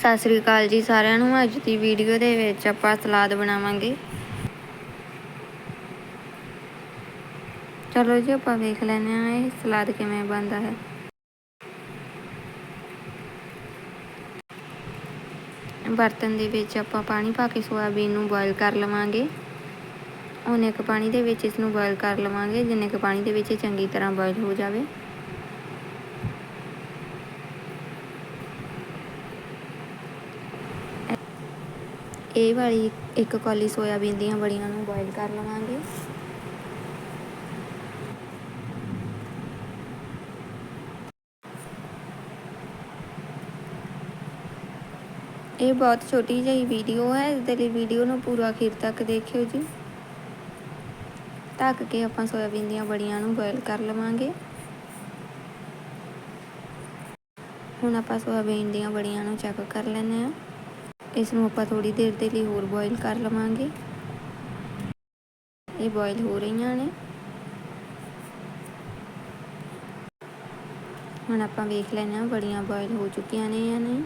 ਸਤਿ ਸ੍ਰੀ ਅਕਾਲ ਜੀ ਸਾਰਿਆਂ ਨੂੰ। ਅੱਜ ਦੀ ਵੀਡੀਓ ਦੇ ਵਿੱਚ ਆਪਾਂ ਸਲਾਦ ਬਣਾਵਾਂਗੇ। ਚਲੋ ਜੀ, ਆਪਾਂ ਵੇਖ ਲੈਂਦੇ ਹਾਂ ਇਹ ਸਲਾਦ ਕਿਵੇਂ ਬਣਦਾ ਹੈ। ਬਰਤਨ ਦੇ ਵਿੱਚ ਆਪਾਂ ਪਾਣੀ ਪਾ ਕੇ ਸੋਇਆਬੀਨ ਨੂੰ ਬੋਇਲ ਕਰ ਲਵਾਂਗੇ। ਉਹਨੇ ਕੁ ਪਾਣੀ ਦੇ ਵਿੱਚ ਇਸ ਨੂੰ ਬੋਇਲ ਕਰ ਲਵਾਂਗੇ, ਜਿੰਨੇ ਕੁ ਪਾਣੀ ਦੇ ਵਿੱਚ ਚੰਗੀ ਤਰ੍ਹਾਂ ਬੋਇਲ ਹੋ ਜਾਵੇ। ਇਹ ਵਾਲੀ ਇੱਕ ਕੌਲੀ ਸੋਇਆਬੀਨ ਦੀਆਂ ਬੜੀਆਂ ਨੂੰ ਬੋਇਲ ਕਰ ਲਵਾਂਗੇ। ਇਹ ਬਹੁਤ ਛੋਟੀ ਜਿਹੀ ਵੀਡੀਓ ਹੈ ਇਸ ਦੇ ਲਈ ਵੀਡੀਓ ਨੂੰ ਪੂਰਾ ਅਖੀਰ ਤੱਕ ਦੇਖਿਓ ਜੀ। ਢੱਕ ਕੇ ਆਪਾਂ ਸੋਇਆਬੀਨ ਦੀਆਂ ਬੜੀਆਂ ਨੂੰ ਬੋਇਲ ਕਰ ਲਵਾਂਗੇ। ਹੁਣ ਆਪਾਂ ਸੋਇਆਬੀਨ ਦੀਆਂ ਬੜੀਆਂ ਨੂੰ ਚੈੱਕ ਕਰ ਲੈਂਦੇ ਹਾਂ। ਇਸ ਨੂੰ ਆਪਾਂ ਥੋੜੀ ਦੇਰ ਦੇ ਲਈ ਹੋਰ ਬੋਇਲ ਕਰ ਲਵਾਂਗੇ। ਇਹ ਬੋਇਲ ਹੋ ਰਹੀਆਂ ਨੇ। ਹੁਣ ਆਪਾਂ ਵੇਖ ਲੈਂਦੇ ਹਾਂ ਬੜੀਆਂ ਬੋਇਲ ਹੋ ਚੁੱਕੀਆਂ ਨੇ ਜਾਂ ਨਹੀਂ।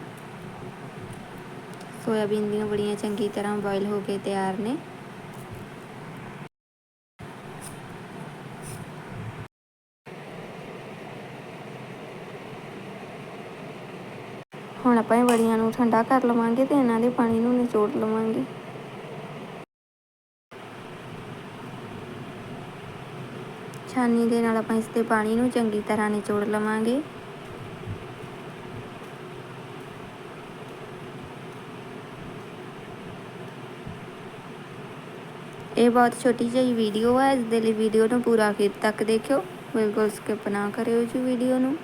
ਸੋਇਆਬੀਨ ਦੀਆਂ ਬੜੀਆਂ ਚੰਗੀ ਤਰ੍ਹਾਂ ਬੋਇਲ ਹੋ ਕੇ ਤਿਆਰ ਨੇ। ਹੁਣ ਆਪਾਂ ਇਹ ਬੜੀਆਂ ਨੂੰ ਠੰਡਾ ਕਰ ਲਵਾਂਗੇ ਤੇ ਇਹਨਾਂ ਦੇ ਪਾਣੀ ਨੂੰ ਨਿਚੋੜ ਲਵਾਂਗੇ। ਛਾਨੀ ਦੇ ਨਾਲ ਆਪਾਂ ਇਸ ਦੇ ਪਾਣੀ ਨੂੰ ਚੰਗੀ ਤਰ੍ਹਾਂ ਨਿਚੋੜ ਲਵਾਂਗੇ। ਇਹ ਬਹੁਤ ਛੋਟੀ ਜਿਹੀ ਵੀਡੀਓ ਹੈ ਇਸ ਦੇ ਲਈ ਵੀਡੀਓ ਨੂੰ ਪੂਰਾ ਅਖੀਰ ਤੱਕ ਦੇਖਿਓ। ਬਿਲਕੁਲ ਸਕਿਪ ਨਾ ਕਰਿਓ ਜੀ ਵੀਡੀਓ ਨੂੰ।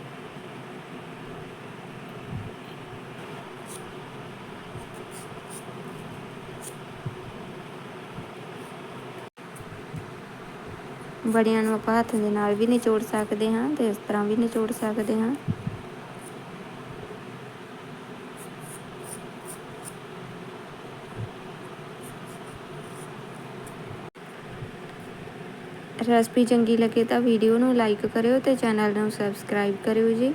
ਬੜਿਆਂ ਨੂੰ ਆਪਾਂ ਹੱਥ ਦੇ ਨਾਲ ਵੀ ਨਿਚੋੜ ਸਕਦੇ ਹਾਂ ਤੇ ਇਸ ਤਰ੍ਹਾਂ ਵੀ ਨਿਚੋੜ ਸਕਦੇ ਹਾਂ। ਰੈਸਪੀ ਚੰਗੀ ਲੱਗੇ ਤਾਂ ਵੀਡੀਓ ਨੂੰ ਲਾਈਕ ਕਰਿਓ ਤੇ ਚੈਨਲ ਨੂੰ ਸਬਸਕ੍ਰਾਈਬ ਕਰਿਓ ਜੀ।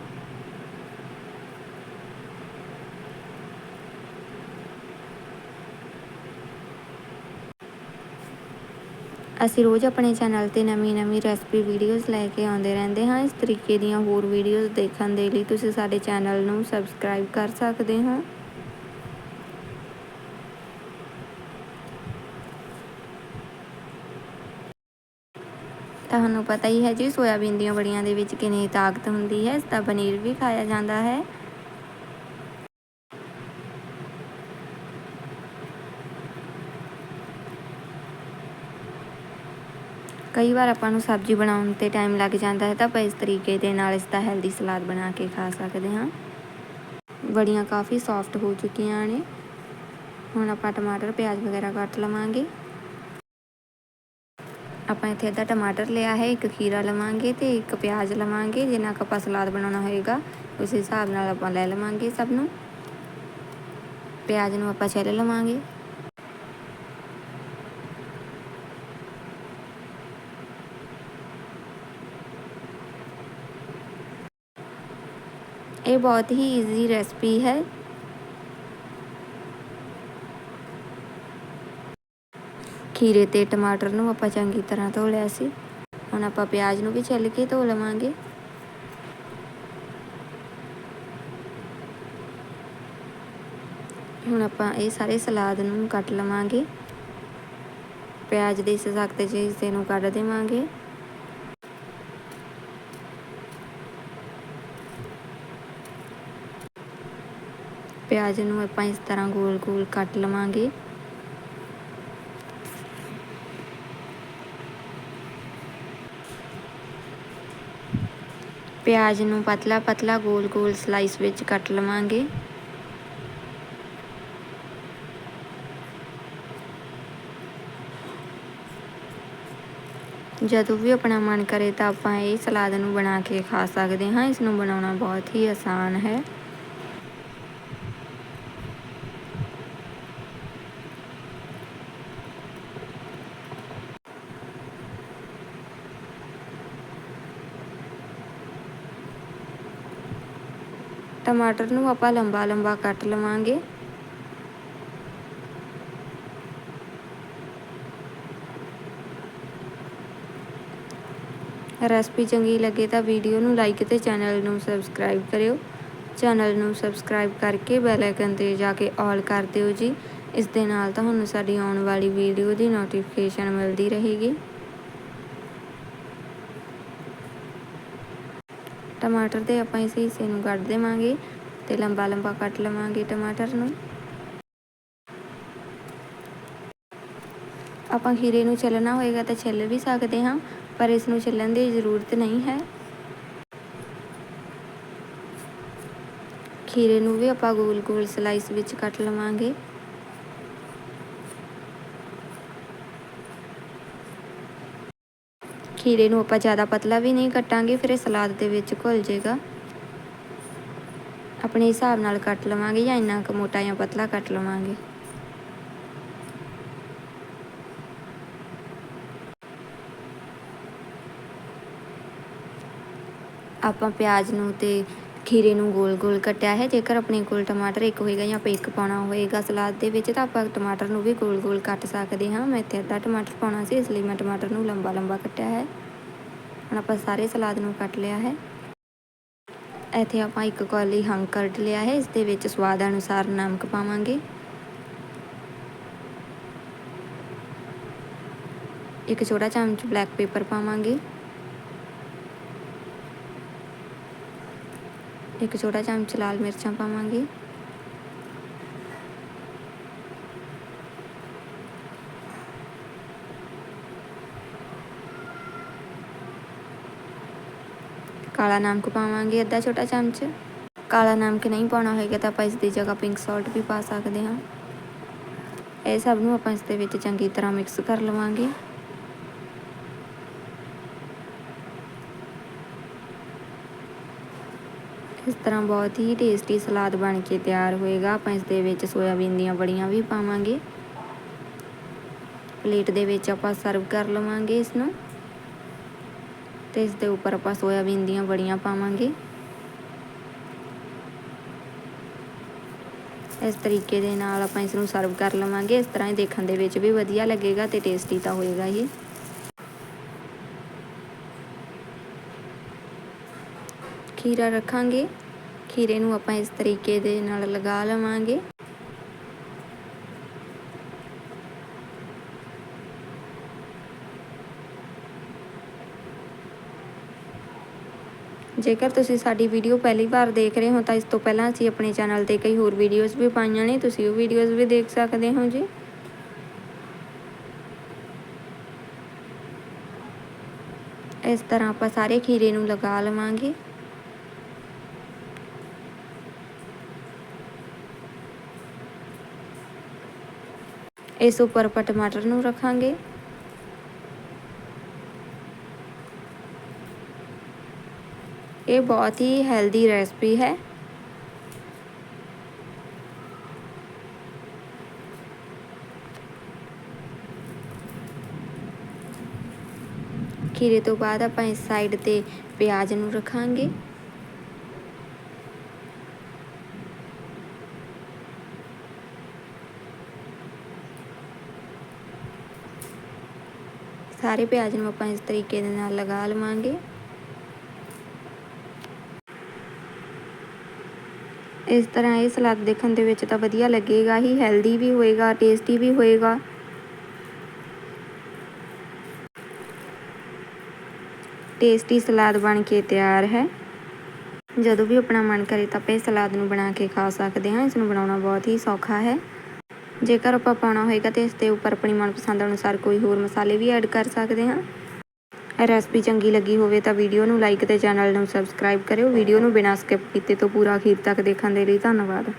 ਅਸੀਂ ਰੋਜ਼ ਆਪਣੇ ਚੈਨਲ ਤੇ ਨਵੀਂ-ਨਵੀਂ ਰੈਸਪੀ ਵੀਡੀਓਜ਼ ਲੈ ਕੇ ਆਉਂਦੇ ਰਹਿੰਦੇ ਹਾਂ। ਇਸ ਤਰੀਕੇ ਦੀਆਂ ਹੋਰ ਵੀਡੀਓਜ਼ ਦੇਖਣ ਦੇ ਲਈ ਤੁਸੀਂ ਸਾਡੇ ਚੈਨਲ ਨੂੰ ਸਬਸਕ੍ਰਾਈਬ ਕਰ ਸਕਦੇ ਹੋ। ਤੁਹਾਨੂੰ ਪਤਾ ਹੀ ਹੈ ਜੀ, ਸੋਇਆਬੀਨ ਦੀਆਂ ਬੜੀਆਂ ਦੇ ਵਿੱਚ ਕਿੰਨੀ ਤਾਕਤ ਹੁੰਦੀ ਹੈ, ਇਸ ਦਾ ਪਨੀਰ ਵੀ ਖਾਇਆ ਜਾਂਦਾ ਹੈ। ਕਈ ਵਾਰ ਆਪਾਂ ਨੂੰ ਸਬਜ਼ੀ ਬਣਾਉਣ ਤੇ ਟਾਈਮ ਲੱਗ ਜਾਂਦਾ ਹੈ ਤਾਂ ਆਪਾਂ ਇਸ ਤਰੀਕੇ ਦੇ ਨਾਲ ਇਸ ਦਾ ਹੈਲਦੀ ਸਲਾਦ ਬਣਾ ਕੇ ਖਾ ਸਕਦੇ ਹਾਂ। ਬੜੀਆਂ ਕਾਫੀ ਸੌਫਟ ਹੋ ਚੁੱਕੀਆਂ ਨੇ। ਹੁਣ ਆਪਾਂ ਟਮਾਟਰ, ਪਿਆਜ਼ ਵਗੈਰਾ ਕੱਟ ਲਵਾਂਗੇ। ਆਪਾਂ ਇੱਥੇ ਅੱਧਾ ਟਮਾਟਰ ਲਿਆ ਹੈ, ਇੱਕ ਖੀਰਾ ਲਵਾਂਗੇ ਤੇ ਇੱਕ ਪਿਆਜ਼ ਲਵਾਂਗੇ। ਜਿੰਨਾ ਕੁ ਆਪਾਂ ਸਲਾਦ ਬਣਾਉਣਾ ਹੋਏਗਾ, ਉਸ ਹਿਸਾਬ ਨਾਲ ਆਪਾਂ ਲੈ ਲਵਾਂਗੇ ਸਭ ਨੂੰ। ਪਿਆਜ਼ ਨੂੰ ਆਪਾਂ ਛਿੱਲ ਲਵਾਂਗੇ। ਇਹ ਬਹੁਤ ਹੀ ਈਜ਼ੀ ਰੈਸਪੀ ਹੈ। ਖੀਰੇ ਤੇ ਟਮਾਟਰ ਨੂੰ ਆਪਾਂ ਚੰਗੀ ਤਰ੍ਹਾਂ ਧੋ ਲਿਆ ਸੀ। ਹੁਣ ਆਪਾਂ ਪਿਆਜ਼ ਨੂੰ ਵੀ ਛਿੱਲ ਕੇ ਧੋ ਲਵਾਂਗੇ। ਹੁਣ ਆਪਾਂ ਇਹ ਸਾਰੇ ਸਲਾਦ ਨੂੰ ਕੱਟ ਲਵਾਂਗੇ। ਪਿਆਜ਼ ਦੇ ਇਸ ਸਖਤ ਜਿਹੇ ਹਿੱਸੇ ਨੂੰ ਕੱਢ ਦੇਵਾਂਗੇ। ਪਿਆਜ਼ ਨੂੰ ਆਪਾਂ ਇਸ ਤਰ੍ਹਾਂ ਗੋਲ-ਗੋਲ ਕੱਟ ਲਵਾਂਗੇ। ਪਿਆਜ਼ ਨੂੰ ਪਤਲਾ ਪਤਲਾ ਗੋਲ ਗੋਲ ਸਲਾਈਸ ਵਿੱਚ ਕੱਟ ਲਵਾਂਗੇ। ਜਦੋਂ ਵੀ ਆਪਣਾ ਮਨ ਕਰੇ ਤਾਂ ਆਪਾਂ ਇਹ ਸਲਾਦ ਨੂੰ ਬਣਾ ਕੇ ਖਾ ਸਕਦੇ ਹਾਂ। ਇਸ ਨੂੰ ਬਣਾਉਣਾ ਬਹੁਤ ਹੀ ਆਸਾਨ ਹੈ। ਟਮਾਟਰ ਨੂੰ ਆਪਾਂ ਲੰਬਾ ਲੰਬਾ ਕੱਟ ਲਵਾਂਗੇ। ਰੈਸਪੀ ਚੰਗੀ ਲੱਗੇ ਤਾਂ ਵੀਡੀਓ ਨੂੰ ਲਾਈਕ ਤੇ ਚੈਨਲ ਨੂੰ ਸਬਸਕ੍ਰਾਈਬ ਕਰਿਓ। ਚੈਨਲ ਨੂੰ ਸਬਸਕ੍ਰਾਈਬ ਕਰਕੇ ਬੈਲ ਆਈਕਨ ਤੇ ਜਾ ਕੇ ਆਲ ਕਰ ਦਿਓ ਜੀ। ਇਸ ਦੇ ਨਾਲ ਤੁਹਾਨੂੰ ਸਾਡੀ ਆਉਣ ਵਾਲੀ ਵੀਡੀਓ ਦੀ ਨੋਟੀਫਿਕੇਸ਼ਨ ਮਿਲਦੀ ਰਹੇਗੀ। ਟਮਾਟਰ ਦੇ ਆਪਾਂ ਇਸ ਹਿੱਸੇ ਨੂੰ ਕੱਢ ਦੇਵਾਂਗੇ ਤੇ ਲੰਬਾ ਲੰਬਾ ਕੱਟ ਲਵਾਂਗੇ ਟਮਾਟਰ ਨੂੰ। ਆਪਾਂ ਖੀਰੇ ਨੂੰ ਛਿੱਲਣਾ ਹੋਏਗਾ ਤਾਂ ਛਿੱਲ ਵੀ ਸਕਦੇ ਹਾਂ, ਪਰ ਇਸ ਨੂੰ ਛਿੱਲਣ ਦੀ ਜ਼ਰੂਰਤ ਨਹੀਂ ਹੈ। ਖੀਰੇ ਨੂੰ ਵੀ ਆਪਾਂ ਗੋਲ ਗੋਲ ਸਲਾਈਸ ਵਿੱਚ ਕੱਟ ਲਵਾਂਗੇ। ਖੀਰੇ ਨੂੰ ਆਪਾਂ ਜ਼ਿਆਦਾ ਪਤਲਾ ਵੀ ਨਹੀਂ ਕੱਟਾਂਗੇ, ਫਿਰ ਇਹ ਸਲਾਦ ਦੇ ਵਿੱਚ ਘੁਲ ਜਾਏਗਾ। ਆਪਣੇ ਹਿਸਾਬ ਨਾਲ ਕੱਟ ਲਵਾਂਗੇ ਜਾਂ ਇੰਨਾ ਕੁ ਮੋਟਾ ਜਾਂ ਪਤਲਾ ਕੱਟ ਲਵਾਂਗੇ। ਆਪਾਂ ਪਿਆਜ਼ ਨੂੰ ਤੇ ਖੀਰੇ ਨੂੰ ਗੋਲ-ਗੋਲ ਕੱਟਿਆ ਹੈ। ਜੇਕਰ ਆਪਣੇ ਕੋਲ ਟਮਾਟਰ ਇੱਕ ਹੋਏਗਾ ਜਾਂ ਆਪਾਂ ਇੱਕ ਪਾਉਣਾ ਹੋਏਗਾ ਸਲਾਦ ਦੇ ਵਿੱਚ, ਤਾਂ ਆਪਾਂ ਟਮਾਟਰ ਨੂੰ ਵੀ ਗੋਲ-ਗੋਲ ਕੱਟ ਸਕਦੇ ਹਾਂ। ਮੈਂ ਇੱਥੇ ਅੱਧਾ ਟਮਾਟਰ ਪਾਉਣਾ ਸੀ, ਇਸ ਲਈ ਮੈਂ ਟਮਾਟਰ ਨੂੰ ਲੰਬਾ-ਲੰਬਾ ਕੱਟਿਆ ਹੈ। ਹੁਣ ਆਪਾਂ ਸਾਰੇ ਸਲਾਦ ਨੂੰ ਕੱਟ ਲਿਆ ਹੈ। ਇੱਥੇ ਆਪਾਂ ਇੱਕ ਕੌਲੀ ਹੰਗ ਕੱਢ ਲਿਆ ਹੈ। ਇਸ ਦੇ ਵਿੱਚ ਸਵਾਦ ਅਨੁਸਾਰ ਨਮਕ ਪਾਵਾਂਗੇ। ਇੱਕ ਛੋਟਾ ਚਮਚ ਬਲੈਕ ਪੇਪਰ ਪਾਵਾਂਗੇ। ਇੱਕ ਛੋਟਾ ਚਮਚ ਲਾਲ ਮਿਰਚਾਂ ਪਾਵਾਂਗੇ। ਕਾਲਾ ਨਮਕ ਪਾਵਾਂਗੇ, ਅੱਧਾ ਛੋਟਾ ਚਮਚ। ਕਾਲਾ ਨਮਕ ਨਹੀਂ ਪਾਉਣਾ ਹੋਏਗਾ ਤਾਂ ਆਪਾਂ ਇਸ ਦੀ ਜਗ੍ਹਾ ਪਿੰਕ ਸਾਲਟ ਵੀ ਪਾ ਸਕਦੇ ਹਾਂ। ਇਹ ਸਭ ਨੂੰ ਆਪਾਂ ਇਸ ਦੇ ਵਿੱਚ ਚੰਗੀ ਤਰ੍ਹਾਂ ਮਿਕਸ ਕਰ ਲਵਾਂਗੇ। ਇਸ ਤਰ੍ਹਾਂ ਬਹੁਤ ਹੀ ਟੇਸਟੀ ਸਲਾਦ ਬਣ ਕੇ ਤਿਆਰ ਹੋਏਗਾ। ਆਪਾਂ ਇਸ ਦੇ ਵਿੱਚ ਸੋਇਆਬੀਨ ਦੀਆਂ ਬੜੀਆਂ ਵੀ ਪਾਵਾਂਗੇ। ਪਲੇਟ ਦੇ ਵਿੱਚ ਆਪਾਂ ਸਰਵ ਕਰ ਲਵਾਂਗੇ ਇਸ ਨੂੰ ਤੇ ਇਸ ਦੇ ਉੱਪਰ ਆਪਾਂ ਸੋਇਆਬੀਨ ਦੀਆਂ ਬੜੀਆਂ ਪਾਵਾਂਗੇ। ਇਸ ਤਰੀਕੇ ਦੇ ਨਾਲ ਆਪਾਂ ਇਸ ਨੂੰ ਸਰਵ ਕਰ ਲਵਾਂਗੇ। ਇਸ ਤਰ੍ਹਾਂ ਹੀ ਦੇਖਣ ਦੇ ਵਿੱਚ ਵੀ ਵਧੀਆ ਲੱਗੇਗਾ ਤੇ ਟੇਸਟੀ ਤਾਂ ਹੋਏਗਾ ਹੀ। ਖੀਰਾ ਰੱਖਾਂਗੇ। ਖੀਰੇ ਨੂੰ ਆਪਾਂ ਇਸ ਤਰੀਕੇ ਦੇ ਨਾਲ ਲਗਾ ਲਵਾਂਗੇ। ਜੇਕਰ ਤੁਸੀਂ ਸਾਡੀ ਵੀਡੀਓ ਪਹਿਲੀ ਵਾਰ ਦੇਖ ਰਹੇ ਹੋ, ਤਾਂ ਇਸ ਤੋਂ ਪਹਿਲਾਂ ਅਸੀਂ ਆਪਣੇ ਚੈਨਲ ਤੇ ਕਈ ਹੋਰ ਵੀਡੀਓਜ਼ ਵੀ ਪਾਈਆਂ ਨੇ। ਤੁਸੀਂ ਉਹ ਵੀਡੀਓਜ਼ ਵੀ ਦੇਖ ਸਕਦੇ ਹੋ ਜੀ। ਇਸ ਤਰ੍ਹਾਂ ਆਪਾਂ ਸਾਰੇ ਖੀਰੇ ਨੂੰ ਲਗਾ ਲਵਾਂਗੇ। ਇਸ ਉੱਪਰ ਆਪਾਂ ਟਮਾਟਰ ਨੂੰ ਰੱਖਾਂਗੇ ਇਹ ਬਹੁਤ ਹੀ ਹੈਲਦੀ ਰੈਸਪੀ ਹੈ ਖੀਰੇ ਤੋਂ ਬਾਅਦ ਆਪਾਂ ਇਸ ਸਾਈਡ ਤੇ ਪਿਆਜ਼ ਨੂੰ ਰੱਖਾਂਗੇ ਸਾਰੇ ਪਿਆਜ਼ ਨੂੰ ਆਪਾਂ ਇਸ ਤਰੀਕੇ ਦੇ ਨਾਲ ਲਗਾ ਲਵਾਂਗੇ। ਇਸ ਤਰ੍ਹਾਂ ਇਹ ਸਲਾਦ ਦੇਖਣ ਦੇ ਵਿੱਚ ਤਾਂ ਵਧੀਆ ਲੱਗੇਗਾ ਹੀ, ਹੈਲਦੀ ਵੀ ਹੋਏਗਾ, ਟੇਸਟੀ ਵੀ ਹੋਏਗਾ। ਟੇਸਟੀ ਸਲਾਦ ਬਣ ਕੇ ਤਿਆਰ ਹੈ। ਜਦੋਂ ਵੀ ਆਪਣਾ ਮਨ ਕਰੇ ਤਾਂ ਆਪਾਂ ਸਲਾਦ ਨੂੰ ਬਣਾ ਕੇ ਖਾ ਸਕਦੇ ਹਾਂ। ਇਸ ਨੂੰ ਬਣਾਉਣਾ ਬਹੁਤ ਹੀ ਸੌਖਾ ਹੈ। ਜੇਕਰ ਆਪਾਂ ਪਾਉਣਾ ਹੋਏਗਾ ਤੇ ਇਸ ਦੇ ਉੱਪਰ ਆਪਣੀ ਮਨਪਸੰਦ ਅਨੁਸਾਰ ਕੋਈ ਹੋਰ ਮਸਾਲੇ ਵੀ ਐਡ ਕਰ ਸਕਦੇ ਹਾਂ। ਰੈਸਪੀ ਚੰਗੀ ਲੱਗੀ ਹੋਵੇ ਤਾਂ ਵੀਡੀਓ ਨੂੰ ਲਾਈਕ ਤੇ ਚੈਨਲ ਨੂੰ ਸਬਸਕ੍ਰਾਈਬ ਕਰਿਓ। ਵੀਡੀਓ ਨੂੰ ਬਿਨਾਂ ਸਕਿਪ ਕੀਤੇ ਤੋਂ ਪੂਰਾ ਅਖੀਰ ਤੱਕ ਦੇਖਣ ਦੇ ਲਈ ਧੰਨਵਾਦ।